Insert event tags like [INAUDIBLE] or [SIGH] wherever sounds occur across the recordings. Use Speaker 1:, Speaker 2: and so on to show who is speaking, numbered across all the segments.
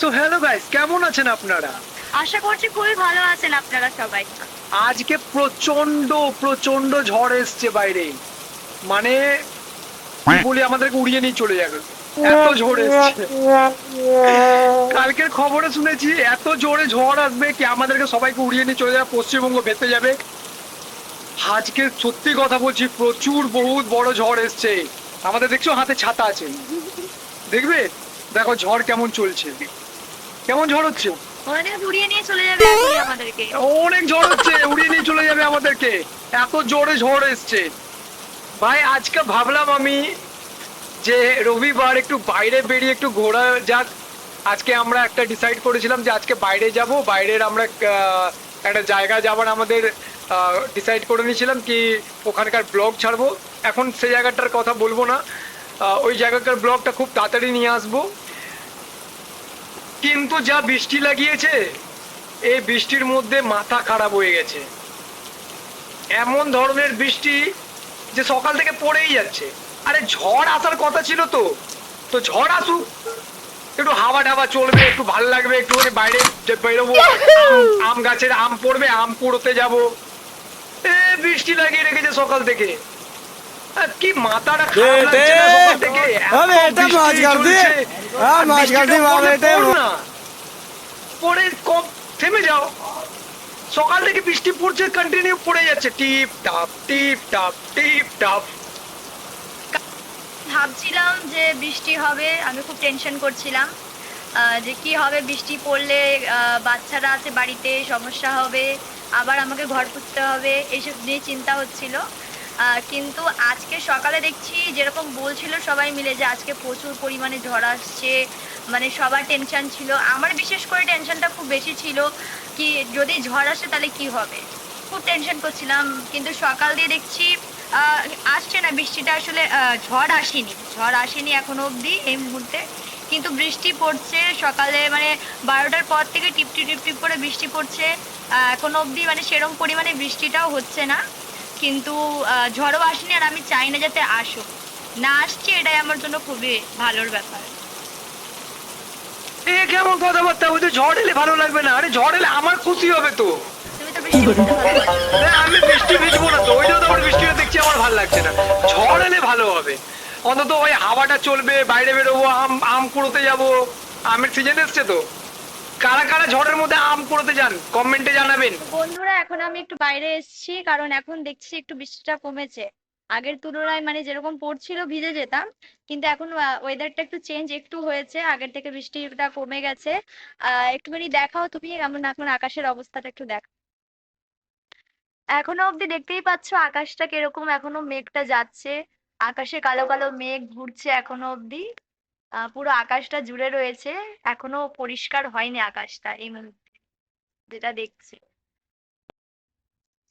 Speaker 1: So hello guys কেমন আছেন আপনারা?
Speaker 2: আশা করছি খুবই ভালো আছেন আপনারা সবাই।
Speaker 1: আজকে প্রচণ্ড প্রচণ্ড ঝড় এসছে বাইরে। মানে বলি আমাদেরকে উড়িয়ে নিয়ে চলে যাবে। এত ঝড় এসছে। কালকের খবরে শুনেছি এত জোরে ঝড় আসবে কি আমাদেরকে সবাইকে উড়িয়ে নিয়ে চলে যাবে পশ্চিমবঙ্গ ভেতে যাবে। আজকে সত্যি কথা বলছি প্রচুর বহুত বড় ঝড় এসছে। আমাদের দেখছ হাতে ছাতা আছে। দেখবে? দেখো ঝড় কেমন চলছে। কেমন ঝড় হচ্ছে?
Speaker 2: উড়িয়ে নিয়ে চলে যাবে আমাদেরকে।
Speaker 1: অনেক ঝড় হচ্ছে উড়িয়ে নিয়ে চলে যাবে আমাদেরকে। এত জোরে ঝড় এসছে। ভাই আজকে ভাবলাম আমি যে রবিবার একটু বাইরে বেরিয়ে একটু ঘোরা যাক। আজকে আমরা একটা ডিসাইড করেছিলাম যে আজকে বাইরে যাব বাইরের আমরা একটা জায়গা যাবার আমাদের ডিসাইড করে নিয়েছিলাম কি ওখানকার ব্লগ ছাড়বো। এখন সেই জায়গাটার কথা বলব না। ওই জায়গাটার ব্লগটা খুব তাড়াতাড়ি নিয়ে আসব। কিন্তু যা বৃষ্টি লাগিয়েছে এই বৃষ্টির মধ্যে মাথা খারাপ হয়ে গেছে। এমন ধরনের বৃষ্টি যে সকাল থেকে পড়েই যাচ্ছে। আরে ঝড় আসার কথা ছিল তো। তো ঝড় আসুক। একটু হাওয়া টাওয়া চলবে একটু ভালো লাগবে একটু বাইরে বেরোবো। আম- [LAUGHS] আম গাছের আম পড়বে আম কুড়োতে যাব। এ বৃষ্টি লাগিয়ে রেখেছে সকাল থেকে। কি মাথাটা খারাপ লাগছে না সকাল থেকে? পরে কম, থেমে যাও। সকাল থেকে বৃষ্টি পড়ছে কন্টিনিউ পড়ে যাচ্ছে। টিপ, টাপ টিপ টাপ টিপ, টাপ।
Speaker 2: ভাবছিলাম যে বৃষ্টি হবে, আমি খুব টেনশন করছিলাম যে কি হবে বৃষ্টি পড়লে বাচ্চারা আছে বাড়িতে, সমস্যা হবে, আবার আমাকে ঘর পুষতে হবে এইসব নিয়ে চিন্তা হচ্ছিল। কিন্তু আজকে সকালে দেখছি যেরকম বলছিল সবাই মিলে যে আজকে প্রচুর পরিমাণে ঝড় আসছে মানে সবার টেনশন ছিল। আমার বিশেষ করে টেনশনটা খুব বেশি ছিল কি যদি ঝড় আসে তাহলে কি হবে? খুব টেনশন করছিলাম, কিন্তু সকাল দিয়ে দেখছি আসছে না বৃষ্টিটা, আসলে ঝড় আসেনি। ঝড় আসেনি এখনও অবধি এই মুহূর্তে। কিন্তু বৃষ্টি পড়ছে সকালে মানে বারোটার পর থেকে টিপটি টিপটিপ করে বৃষ্টি পড়ছে। এখনও অবধি মানে সেরকম পরিমাণে বৃষ্টিটাও হচ্ছে না। কিন্তু ঝড়ও আসেনি আর আমি চাই না যাতে আসুক। না আসছে এটাই আমার জন্য খুবই ভালোর ব্যাপার।
Speaker 1: এ কেমন কথাবার্তা? বলছে ঝড় এলে ভালো লাগবে না। আরে ঝড় এলে আমার খুশি হবে তো। এ, আমি বৃষ্টি ভিজবো না তো। ওই জন্য তো আমার বৃষ্টিটা দেখছি আমার ভালো লাগছে না। ঝড় এলে ভালো হবে। অন্তত ওই হাওয়াটা চলবে বাইরে বেরোবো আম আম কুড়োতে যাব। আমের সিজন এসছে তো। কারা কারা ঝড়ের মধ্যে আম কুড়োতে যান, কমেন্টে জানাবেন।
Speaker 2: বন্ধুরা, এখন আমি একটু বাইরে এসেছি, কারণ এখন দেখছি একটু বৃষ্টিটা কমেছে। আগের তুলনায় মানে যেরকম পড়ছিল, ভিজে যেতাম, কিন্তু এখন ওয়েদারটা একটু চেঞ্জ একটু হয়েছে, আগের থেকে বৃষ্টিটা কমে গেছে। একটুখানি দেখাও তুমি এমন এখন আকাশের অবস্থাটা একটু দেখ। এখনও অবধি দেখতেই পাচ্ছ আকাশটা কীরকম, এখনও মেঘটা যাচ্ছে। আকাশে কালো কালো মেঘ ঘুরছে এখনও আহ পুরো আকাশটা জুড়ে রয়েছে। এখনও পরিষ্কার হয়নি আকাশটা এই মুহূর্তে, যেটা দেখছি।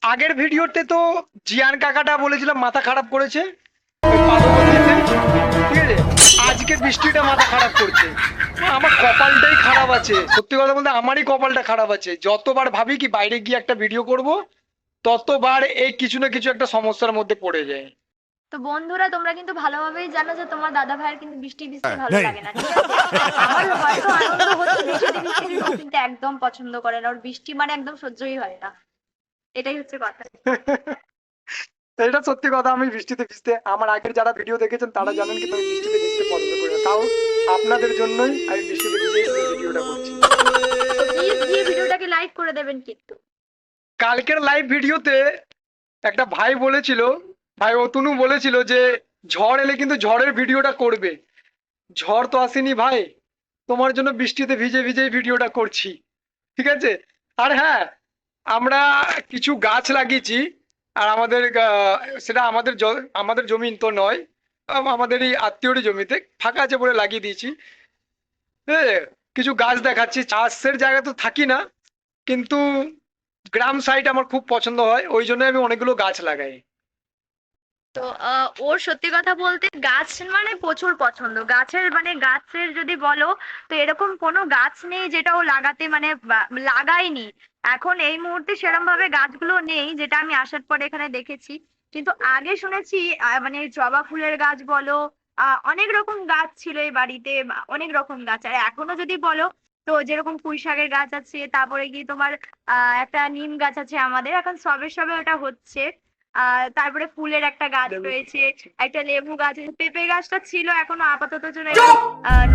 Speaker 1: আগের ভিডিওতে তো জিয়ান কাকাটা বলেছিলাম মাথা খারাপ করেছে। আজকে বৃষ্টিটা মাথা খারাপ করছে। আমার কপালটাই খারাপ আছে। সত্যি কথা বলতে আমারই কপালটা খারাপ আছে। যতবার ভাবি কি বাইরে গিয়ে একটা ভিডিও করব, ততবার এই কিছু না কিছু একটা সমস্যার মধ্যে পড়ে যায়।
Speaker 2: তো বন্ধুরা তোমরা কিন্তু ভালোভাবেই জানো যে তোমার দাদা ভাইয়ের কিন্তু বৃষ্টি বৃষ্টি ভালো লাগে না ঠিক আছে? আমার হয়তো আনন্দ হচ্ছে বৃষ্টি বৃষ্টি [LAUGHS] কিন্তু একদম পছন্দ করে না। ওর বৃষ্টি মানে একদম সহ্যই হয় না। এটাই হচ্ছে কথা। [LAUGHS]
Speaker 1: এটা সত্যি কথা আমি বৃষ্টিতে ভিজতে আমার আগের যারা ভিডিও দেখেছেন তারা জানেন কিন্তু আমি বৃষ্টিতে ভিজতে পছন্দ করি না। তাও আপনাদের জন্যই আমি বৃষ্টিতে ভিজে ভিডিওটা করছি।
Speaker 2: ভিডিওটাকে লাইক করে দেবেন কিন্তু।
Speaker 1: কালকের লাইভ ভিডিওতে একটা ভাই বলেছিল ভাই অতনু বলেছিল যে ঝড় এলে কিন্তু ঝড়ের ভিডিওটা করবে। ঝড় তো আসেনি ভাই। তোমার জন্য বৃষ্টিতে ভিজে ভিজে ভিডিওটা করছি। ঠিক আছে? আর হ্যাঁ আমরা কিছু গাছ লাগিয়েছি। আর আমাদের সেটা আমাদের আমাদের জমি তো নয়। আমাদের এই আত্মীয়রই জমিতে ফাঁকা আছে বলে লাগিয়ে দিয়েছি। হ্যাঁ কিছু গাছ দেখাচ্ছি। চাষের জায়গা তো থাকি না। কিন্তু গ্রাম সাইড আমার খুব পছন্দ হয়। ওই জন্য আমি অনেকগুলো গাছ লাগাই।
Speaker 2: তো ওর সত্যি কথা বলতে গাছ মানে প্রচুর পছন্দ। গাছের মানে গাছের যদি বলো, তো এরকম কোনো গাছ নেই যেটা ও লাগাতে মানে লাগায়নি। এখন এই মুহূর্তে সেরকম ভাবে গাছগুলো নেই যেটা আমি আসার পরে এখানে দেখেছি। কিন্তু আগে শুনেছি মানে জবা ফুলের গাছ বলো অনেক রকম গাছ ছিল এই বাড়িতে অনেক রকম গাছ। আর এখনও যদি বলো, তো যেরকম পুঁই শাকের গাছ আছে, তারপরে গিয়ে তোমার একটা নিম গাছ আছে আমাদের, এখন সবে সবে ওটা হচ্ছে। আহ তারপরে ফুলের একটা গাছ রয়েছে একটা লেবু গাছ পেঁপে গাছটা ছিল এখনও আপাতত জন্য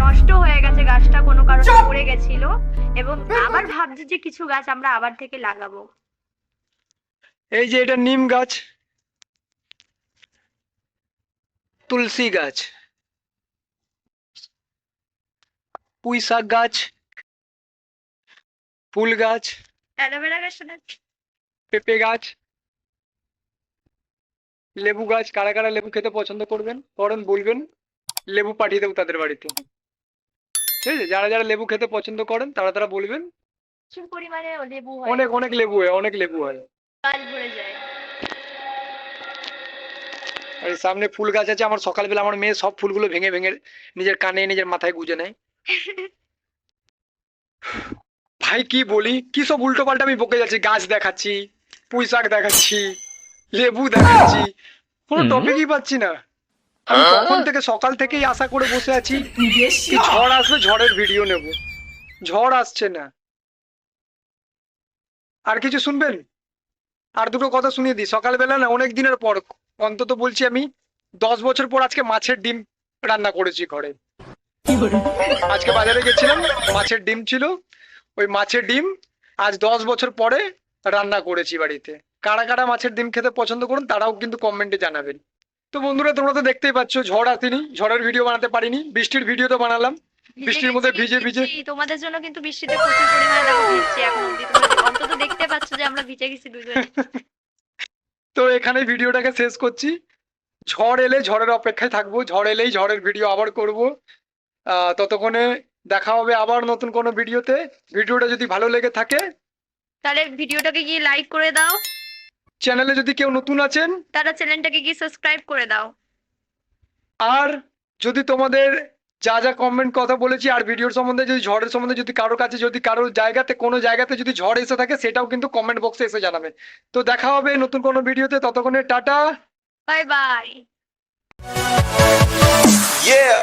Speaker 2: নষ্ট হয়ে গেছে গাছটা কোনো কারণে পড়ে গেছিল। এবং আবার ভাবছি যে কিছু গাছ আমরা আবার থেকে লাগাবো।
Speaker 1: এই যে এটা নিম গাছ তুলসী গাছ পুঁই শাক গাছ ফুল গাছ
Speaker 2: অ্যালোভেরা দেখ।
Speaker 1: পেঁপে গাছ লেবু গাছ কারা কারা লেবু খেতে পছন্দ করবেন? করেন বলবেন। লেবু পাঠিয়ে দেবো তাদের বাড়িতে। ঠিক আছে? যারা যারা লেবু খেতে পছন্দ করেন তারা তারা বলবেন।
Speaker 2: পরিমাণে লেবু হয়।
Speaker 1: অনেক অনেক লেবু হয় অনেক লেবু হয়।
Speaker 2: ভরে যায়।
Speaker 1: আর এই সামনে ফুল গাছ আছে আমার সকালবেলা আমার মেয়ে সব ফুলগুলো ভেঙে ভেঙে নিজের কানে নিজের মাথায় গুজে নেয়। [LAUGHS] ভাই কি বলি? কি সব উল্টো পাল্টা আমি বকে যাচ্ছি? গাছ দেখাচ্ছি পুঁই শাক দেখাচ্ছি। লেবু দেখাচ্ছি। কোনো। টপিকই পাচ্ছি না। আমি তখন থেকে সকাল থেকেই আশা করে বসে আছি কি ঝড় আসবে ঝড়ের ভিডিও নেব। ঝড় আসছে না। আর কিছু শুনবেন? আর দুটো কথা শুনিয়ে দিই। সকালবেলা না অনেক দিনের পর অন্তত বলছি আমি দশ বছর পর আজকে মাছের ডিম রান্না করেছি ঘরে। আজকে বাজারে গেছিলাম মাছের ডিম ছিল। ওই মাছের ডিম আজ দশ বছর পরে রান্না করেছি বাড়িতে। কারা কারা মাছের ডিম খেতে পছন্দ করুন তারাও কিন্তু কমেন্টে জানাবেন। তো বন্ধুরা তোমরা তো দেখতেই পাচ্ছ ঝড় আসেনি ঝড়ের ভিডিও বানাতে পারিনি বৃষ্টির ভিডিও তো বানালাম। বৃষ্টির মধ্যে ভিজে ভিজে
Speaker 2: তোমাদের জন্য কিন্তু বৃষ্টিতে প্রচুর পরিমাণে দেখো ভিজছি এখন অন্তত দেখতে পাচ্ছ যে আমরা ভিজে গেছি দুজনে। [LAUGHS]
Speaker 1: তো এখানে ভিডিওটাকে শেষ করছি। ঝড় এলে ঝড়ের অপেক্ষায় থাকব ঝড় এলেই ঝড়ের ভিডিও আবার করব। আহ, ততক্ষণে দেখা হবে আবার নতুন কোনো ভিডিওতে। ভিডিওটা যদি ভালো লেগে থাকে
Speaker 2: তাহলে ভিডিওটাকে গিয়ে লাইক করে দাও।
Speaker 1: চ্যানেলে যদি কেউ নতুন আছেন
Speaker 2: তারা চ্যানেলটাকে গিয়ে সাবস্ক্রাইব করে দাও।
Speaker 1: আর যদি তোমাদের যা যা কমেন্ট কথা বলেছি আর ভিডিওর সম্বন্ধে যদি ঝড়ের সম্বন্ধে যদি কারও কাছে যদি কারও জায়গাতে কোনো জায়গাতে যদি ঝড় এসে থাকে সেটাও কিন্তু কমেন্ট বক্সে এসে জানাবে। তো দেখা হবে নতুন কোনো ভিডিওতে ততক্ষণে টাটা।
Speaker 2: Bye bye
Speaker 3: Yeah.